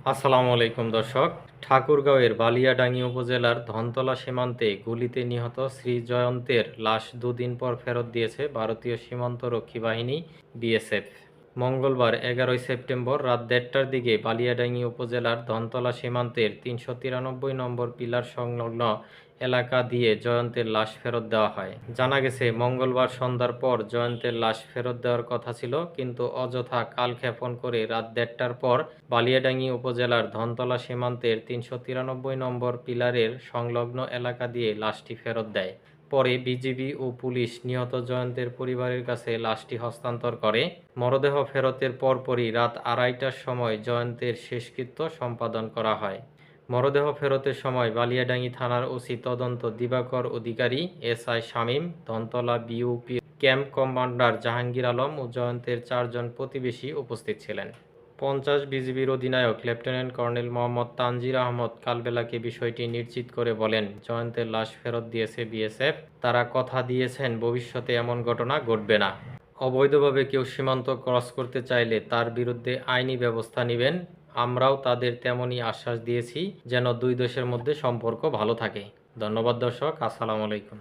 আসসালামু আলাইকুম, দর্শক। ঠাকুরগাঁওয়ের বালিয়াডাঙ্গি উপজেলার ধনতলা সীমান্তে গুলিতে নিহত শ্রীজয়ন্তের লাশ দুদিন পর ফেরত দিয়েছে ভারতীয় সীমান্ত রক্ষী বাহিনী বিএসএফ। মঙ্গলবার এগারোই সেপ্টেম্বর রাত দেড়টার দিকে বালিয়াডাঙ্গি উপজেলার ধনতলা সীমান্তের তিনশো তিরানব্বই নম্বর পিলার সংলগ্ন এলাকা দিয়ে জয়ন্তের লাশ ফেরত দেওয়া হয়। জানা গেছে, মঙ্গলবার সন্ধ্যার পর জয়ন্তের লাশ ফেরত দেওয়ার কথা ছিল, কিন্তু অযথা কাল কালক্ষেপণ করে রাত দেড়টার পর বালিয়াডাঙ্গি উপজেলার ধনতলা সীমান্তের তিনশো তিরানব্বই নম্বর পিলারের সংলগ্ন এলাকা দিয়ে লাশটি ফেরত দেয়। পরে বিজিবি ও পুলিশ নিহত জয়ন্তের পরিবারের কাছে লাশটি হস্তান্তর করে। মরদেহ ফেরতের পরপরই রাত আড়াইটার সময় জয়ন্তের শেষকৃত্য সম্পাদন করা হয়। মরদেহ ফেরতের সময় বালিয়াডাঙ্গি থানার ওসি তদন্ত Dibakar Adhikari SI Shamim Dhantala BOP camp commander Jahangir Alam ও জয়ন্তের চারজন প্রতিবেশী উপস্থিত ছিলেন। পঞ্চাশ বিজিবির অধিনায়ক লেফটেন্যান্ট কর্নেল মোহাম্মদ তানজির আহমদ কালবেলাকে বিষয়টি নিশ্চিত করে বলেন, জয়ন্তের লাশ ফেরত দিয়েছে বিএসএফ। তারা কথা দিয়েছেন, ভবিষ্যতে এমন ঘটনা ঘটবে না। অবৈধভাবে কেউ সীমান্ত ক্রস করতে চাইলে তার বিরুদ্ধে আইনি ব্যবস্থা নেবেন। আমরাও তাদের তেমনই আশ্বাস দিয়েছি, যেন দুই দেশের মধ্যে সম্পর্ক ভালো থাকে। ধন্যবাদ দর্শক, আসসালামু আলাইকুম।